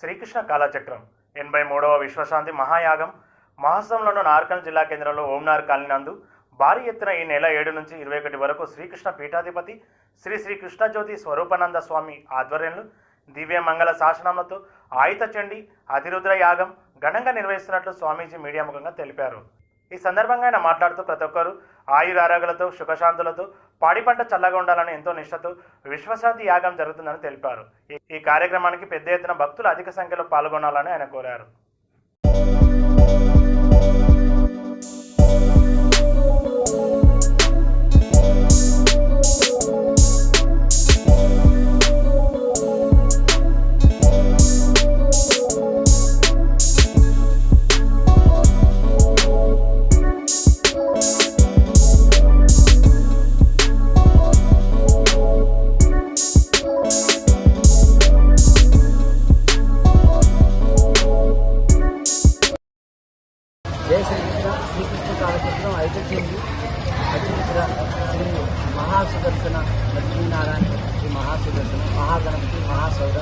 శ్రీకృష్ణ కాలచక్రం ఎనభై మూడవ విశ్వశాంతి మహాయాగం మహాసంలోని నార్కల్ జిల్లా కేంద్రంలో ఓంనార్ కాలనీ నందు భారీ ఎత్తున ఈ నెల ఏడు నుంచి ఇరవై ఒకటి వరకు శ్రీకృష్ణ పీఠాధిపతి శ్రీ శ్రీ కృష్ణజ్యోతి స్వరూపానంద స్వామి ఆధ్వర్యంలో దివ్య మంగళ శాసనములతో ఆయుధ చండి అతిరుద్ర యాగం ఘనంగా నిర్వహిస్తున్నట్లు స్వామీజీ మీడియా ముఖంగా తెలిపారు. ఈ సందర్భంగా ఆయన మాట్లాడుతూ ప్రతి ఒక్కరూ ఆయురారోగ్యాలతో సుఖశాంతులతో పాడి పంట చల్లగా ఉండాలని ఎంతో నిష్ఠతో విశ్వశాంతి యాగం జరుగుతుందని తెలిపారు. ఈ- ఈ కార్యక్రమానికి పెద్ద ఎత్తున భక్తులు అధిక సంఖ్యలో పాల్గొనాలని ఆయన కోరారు. శ్రీకృష్ణ అయితే చెంది అతిమిత్ర శ్రీ మహాసుదర్శన లక్ష్మీనారాయణ శ్రీ మహాసుదర్శన మహాగణపతి మహాసౌర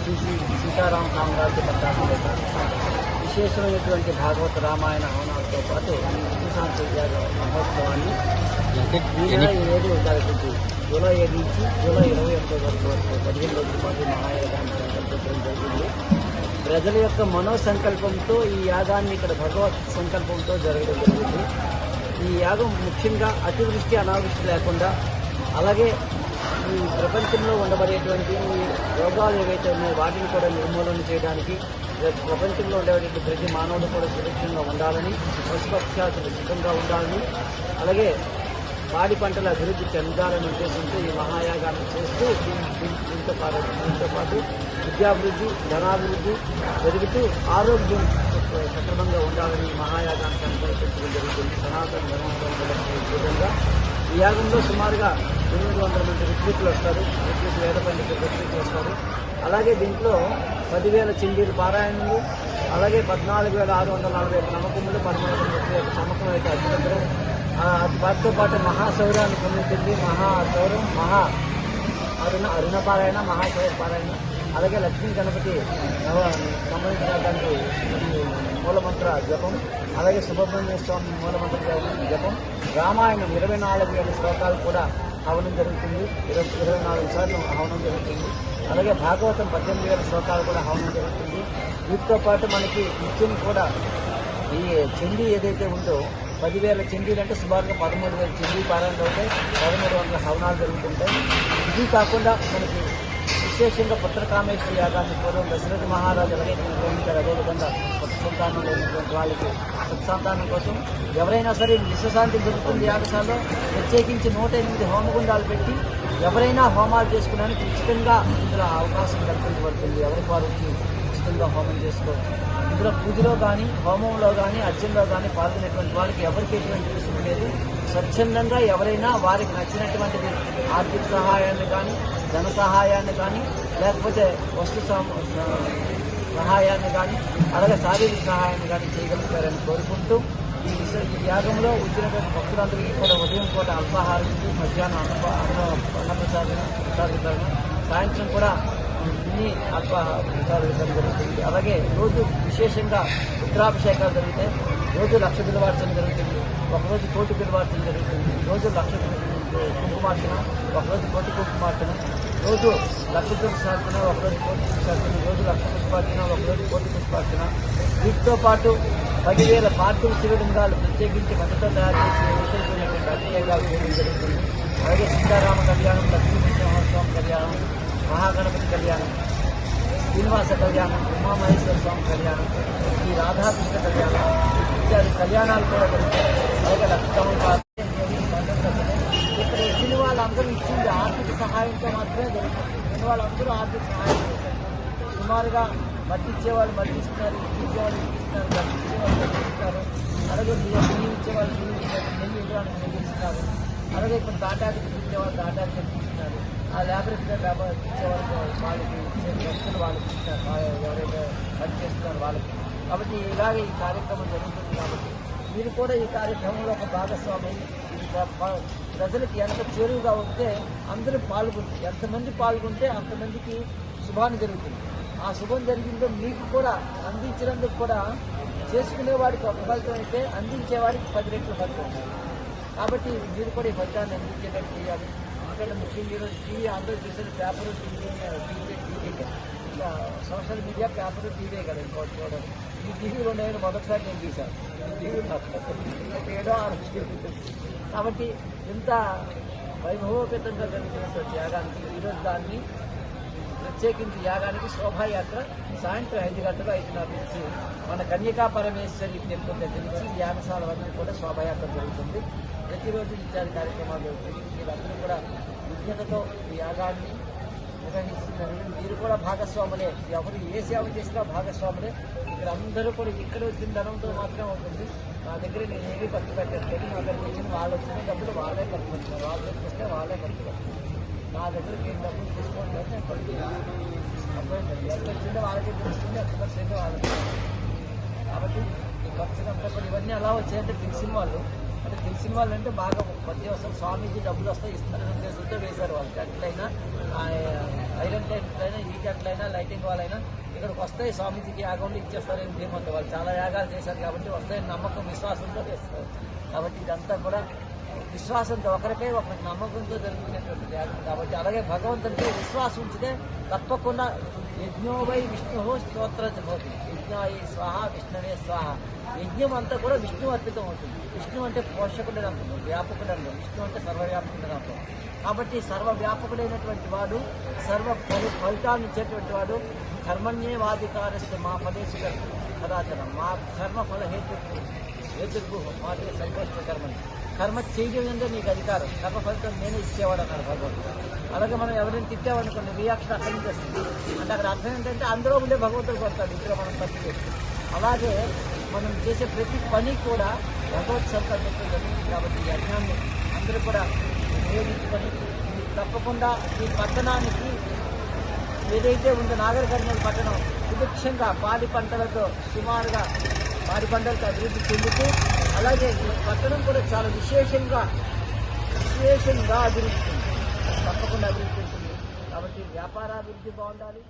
శ్రీ శ్రీ సీతారామ సామ్రాజ్య పట్టాభిలేఖ విశేషమైనటువంటి భాగవత రామాయణ హవనాలతో పాటు ఈ మహోత్సవాన్ని ఏడు తారీఖు జూలై ఏడు నుంచి జూలై ఇరవై ఒకటో వరకు వరకు పదిహేను రోజుల పాటు మహాయాగాన్ని సంకల్పించడం జరిగింది ప్రజల యొక్క మనో సంకల్పంతో ఈ యాగాన్ని ఇక్కడ భగవత్ సంకల్పంతో జరగడం జరిగింది. ఈ యాగం ముఖ్యంగా అతివృష్టి అనావృష్టి లేకుండా అలాగే ఈ ప్రపంచంలో ఉండబడేటువంటి ఈ రోగాలు ఏవైతే ఉన్నాయో వాటిని కూడా నిర్మూలన చేయడానికి ప్రపంచంలో ఉండేటువంటి ప్రతి మానవుడు కూడా సురక్షితంగా ఉండాలని పశుపక్షాతులు సుఖంగా ఉండాలని అలాగే పాడి పంటల అభివృద్ధి చెందాలని ఉద్దేశంతో ఈ మహాయాగాన్ని చేస్తూ దీంతో పాటు దీంతో పాటు విద్యాభివృద్ధి ధనాభివృద్ధి జరుగుతూ ఆరోగ్యం సక్రమంగా ఉండాలని మహాయాగాన్ని సంకల్పించడం జరుగుతుంది. సనాతన ధర్మం విధంగా ఈ యాగంలో సుమారుగా ఎనిమిది వందల మంది రిక్రూట్లు వస్తారు. రిక్రూట్లు వేద పండితులు వస్తారు. అలాగే దీంట్లో పదివేల చిందీలు పారాయణలు అలాగే పద్నాలుగు వేల ఆరు వందల నలభై ఐదు నమ్మకములు పదమూడు వందల ముప్పై ఒక్క నమ్మకం అయితే అధికంతరం వాటితో పాటు మహాశౌరాన్ని పొందుతుంది మహాసౌరం మహా అరుణ అరుణ పారాయణ మహాశౌర పారాయణ. అలాగే లక్ష్మీ గణపతి నవ- సంబంధించినటువంటి మూలమంత్ర జపం అలాగే సుబ్రహ్మణ్య స్వామి మూలమంత్ర జపం- రామాయణం ఇరవై నాలుగు వేల శ్లోకాలు కూడా హవనం జరుగుతుంది. ఇరవై ఇరవై నాలుగు సార్లు హవనం జరుగుతుంది. అలాగే భాగవతం పద్దెనిమిది వేల శ్లోకాలు కూడా హవనం జరుగుతుంది. వీటితో పాటు మనకి నిత్యం కూడా ఈ చెండి ఏదైతే ఉందో పదివేల చెండీలు అంటే సుమారుగా పదమూడు వేల చెండీ పారాయణలు అవుతాయి. పదమూడు వందల హవనాలు జరుగుతుంటాయి. ఇది కాకుండా మనకి విశేషంగా పుత్రకామేశ్వరి యాగాన్ని పూర్వం దశరథ మహారాజు ఎలాగైతే నిర్వహించారు అదేవిధంగా కొత్త సంతానం లేనటువంటి వాళ్ళకి సత్సంతానం కోసం ఎవరైనా సరే విశ్వశాంతి దొరుకుతుంది యాగశాలలో. ప్రత్యేకించి నూట ఎనిమిది హోమగుండాలు పెట్టి ఎవరైనా హోమాలు చేసుకోవడానికి ఉచితంగా ఇందులో అవకాశం కల్పించబడుతుంది. ఎవరికి వారు వచ్చి ఉచితంగా హోమం చేసుకోవచ్చు. ఇందులో పూజలో కానీ హోమంలో కానీ అర్చనలో కానీ పాల్గొనేటువంటి వాళ్ళకి ఎవరికి ఎటువంటి రుసుము లేదు. స్వచ్ఛందంగా ఎవరైనా వారికి నచ్చినటువంటిది ఆర్థిక సహాయాన్ని కానీ ధన సహాయాన్ని కానీ లేకపోతే వస్తు సహాయాన్ని కానీ అలాగే శారీరక సహాయాన్ని కానీ చేయగలుగుతారని కోరుకుంటూ ఈ ఈ యాగంలో వచ్చినటువంటి భక్తులందరికీ కూడా ఉదయం పూట అల్పాహారం మధ్యాహ్నం అన్న అన్న అన్నప్రసాదం ప్రసాద సాయంత్రం కూడా ఇన్ని అల్ప ప్రసాద జరుగుతుంది. అలాగే రోజు విశేషంగా రుద్రాభిషేకాలు జరిగితే రోజు లక్ష బిలవార్చన జరుగుతుంది. ఒకరోజు కోటి బిలవార్చన జరుగుతుంది. రోజు లక్ష కుంకుమార్చన ఒకరోజు కోటి కుంకుమార్చన రోజు లక్ష పుష్పార్చన ఒకరోజు కోటి పుష్పార్చన రోజు లక్ష పుష్పార్చన ఒకరోజు కోటి పుష్పార్చన వీటితో పాటు పదివేల పార్థివ శివలింగాలు ప్రత్యేకించి మట్టితో తయారు చేసి విశేషమైనటువంటి అభిషేకాలు చేయడం జరుగుతుంది. అలాగే సీతారామ కళ్యాణం లక్ష్మీ సింహస్వామి కళ్యాణం మహాగణపతి కళ్యాణం శ్రీనివాస కళ్యాణం ఉమామహేశ్వర స్వామి కళ్యాణం ఈ రాధాకృష్ణ కళ్యాణం ఇత్యాది కళ్యాణాలు కూడా జరుగుతాయి. ఇక్కడ వచ్చిన వాళ్ళందరూ ఇచ్చింది ఆర్థిక సహాయంతో మాత్రమే జరుగుతుంది వాళ్ళందరూ ఆర్థిక సహాయం చేశారు సుమారుగా మట్టి ఇచ్చేవాళ్ళు మట్టి ఇస్తున్నారు ఇచ్చేవాళ్ళు ఇప్పిస్తున్నారు ఇస్తున్నారు గట్టి ఇచ్చేవాళ్ళు అలాగే బియ్యం ఇచ్చేవాళ్ళు బియ్యం ఇస్తున్నారు నెల్లి ఇవ్వడానికి నెల్లి ఇస్తున్నారు అలాగే ఇప్పుడు దాటాకి ఇచ్చేవాళ్ళు దాటాకి ఇస్తున్నారు ఆ లేబర్ లేబర్ ఇచ్చేవాళ్ళు వాళ్ళకి ఇచ్చే ఖర్చులు వాళ్ళకి ఇస్తారు ఎవరైతే పని చేస్తున్నారు వాళ్ళకి కాబట్టి ఇలాగే ఈ కార్యక్రమం జరుగుతుంది కాబట్టి మీరు కూడా ఈ కార్యక్రమంలో ఒక భాగస్వామి. ప్ర- ప్రజలకు ఎంత చేరువుగా ఉంటే అందరూ పాల్గొంటే ఎంతమంది పాల్గొంటే అంతమందికి శుభాన్ని జరుగుతుంది. ఆ శుభం జరిగిందో మీకు కూడా అందించినందుకు కూడా చేసుకునేవాడికి ఒక ఫలితం అయితే అందించేవాడికి పది రెట్లు ఫలితం కాబట్టి మీరు కూడా ఈ ఫలితాన్ని అందించేటట్టు చేయాలి. అక్కడ ముఖ్యంగా ఈరోజు టీవీ అందరూ చూసేది paper TV TV TV. Social media paper TV కదా ఇంకోటి చూడండి. ఈ టీవీలు నేను మొదటిసారి నేను చూశాను. టీవీలు ఏదో కాబట్టి ఇంత వైభవోపేతంగా జరిగినటువంటి యాగానికి ఈరోజు దాన్ని ప్రత్యేకించి యాగానికి శోభాయాత్ర సాయంత్రం ఐదు గంటలు ఐదున్నర నుంచి మన కన్యకా పరమేశ్వరి టెంపుల్ దగ్గర నుంచి యాగశాల వరకు కూడా శోభాయాత్ర జరుగుతుంది. ప్రతిరోజు ఇత్యాది కార్యక్రమాలు జరుగుతుంది మీరందరూ కూడా విజ్ఞతతో ఈ యాగాన్ని నిర్వహిస్తున్నారు మీరు కూడా భాగస్వాములే. ఎవరు ఏ సేవ చేసినా భాగస్వాములే. ఇక్కడ అందరూ కూడా ఇక్కడ వచ్చిన ధనంతో మాత్రమే ఉంటుంది. నా దగ్గర నేను ఏమీ ఖర్చు పెట్టట్లేదు నా దగ్గర వచ్చిన వాళ్ళు వచ్చిన డబ్బులు వాళ్ళే ఖర్చు పెడుతున్నారు వాళ్ళ దగ్గరికి వస్తే వాళ్ళే ఖర్చు పెడుతున్నారు నా దగ్గరికి ఏం డబ్బులు తీసుకోండి అంటే నేను ఖర్చు ఎంత వచ్చిందో వాళ్ళకి తెలుస్తుంది. ఎంత ఖర్చు అయిందో వాళ్ళకి కాబట్టి ఈ ఖర్చులంతా కూడా ఇవన్నీ ఎలా వచ్చాయంటే తెలిసిన వాళ్ళు. అంటే సినిమాలు అంటే బాగా ప్రతి అవసరం స్వామీజీ డబ్బులు వస్తాయి ఇస్తారనే ఉద్దేశంతో వేశారు వాళ్ళు అట్లయినా ఐరన్ టెంట్లైనా ఈ టెంట్లైనా లైటింగ్ వాళ్ళైనా ఇక్కడికి వస్తాయి స్వామీజీకి యాగంలో ఇచ్చేస్తారని ధీమంతో వాళ్ళు చాలా యాగాలు చేశారు కాబట్టి వస్తాయని నమ్మకం విశ్వాసంతో చేస్తారు. కాబట్టి ఇదంతా కూడా విశ్వాసంతో ఒకరిపై ఒకరికి నమ్మకంతో జరుగుతున్నటువంటి యాగం కాబట్టి అలాగే భగవంతునిపై విశ్వాసం ఉంచితే తప్పకుండా యజ్ఞోవై విష్ణు స్తోత్ర భవతి యజ్ఞాయ స్వాహ విష్ణువే స్వాహ. యజ్ఞం అంతా కూడా విష్ణు అర్పితం అవుతుంది. విష్ణు అంటే పోషకుడు అంటాం వ్యాపకుడు అంటాం విష్ణు అంటే సర్వవ్యాపకుడు అంటాం కాబట్టి సర్వవ్యాపకుడైనటువంటి వాడు సర్వ ఫలి ఫలితాన్ని ఇచ్చేటువంటి వాడు కర్మణ్యేవాధికారస్తే మా ఫలేసు కదాచరం. మా కర్మ ఫల హేతు హేతుకు మాదిరి సంకోష్ట కర్మని. కర్మ చేయగలిగిందే నీకు అధికారం. కర్మ ఫలితం నేనే ఇచ్చేవాడు అన్నాడు భగవంతుడు. అలాగే మనం ఎవరైనా తిట్టామనుకోండి రియాక్షన్ అక్కడి నుంచి వస్తుంది. అంటే అక్కడ అర్థం ఏంటంటే అందులో ఉండే భగవంతుడు కొడతాడు ఇక్కడ మనం తప్పు చేస్తాం. అలాగే మనం చేసే ప్రతి పని కూడా భగవత్ సంకల్పంతో కాబట్టి ఈ యజ్ఞాన్ని అందరూ కూడా ఉపయోగించుకొని తప్పకుండా ఈ పట్టణానికి ఏదైతే ఉందో నాగర్ పట్టణం సుభిక్షంగా పాడి పంటలతో సుమారుగా పాడి పంటలతో అభివృద్ధి చెందుతూ అలాగే ఈ పట్టణం కూడా చాలా విశేషంగా విశేషంగా అభివృద్ధి తప్పకుండా అభివృద్ధి ఉంటుంది కాబట్టి వ్యాపారాభివృద్ధి బాగుండాలి.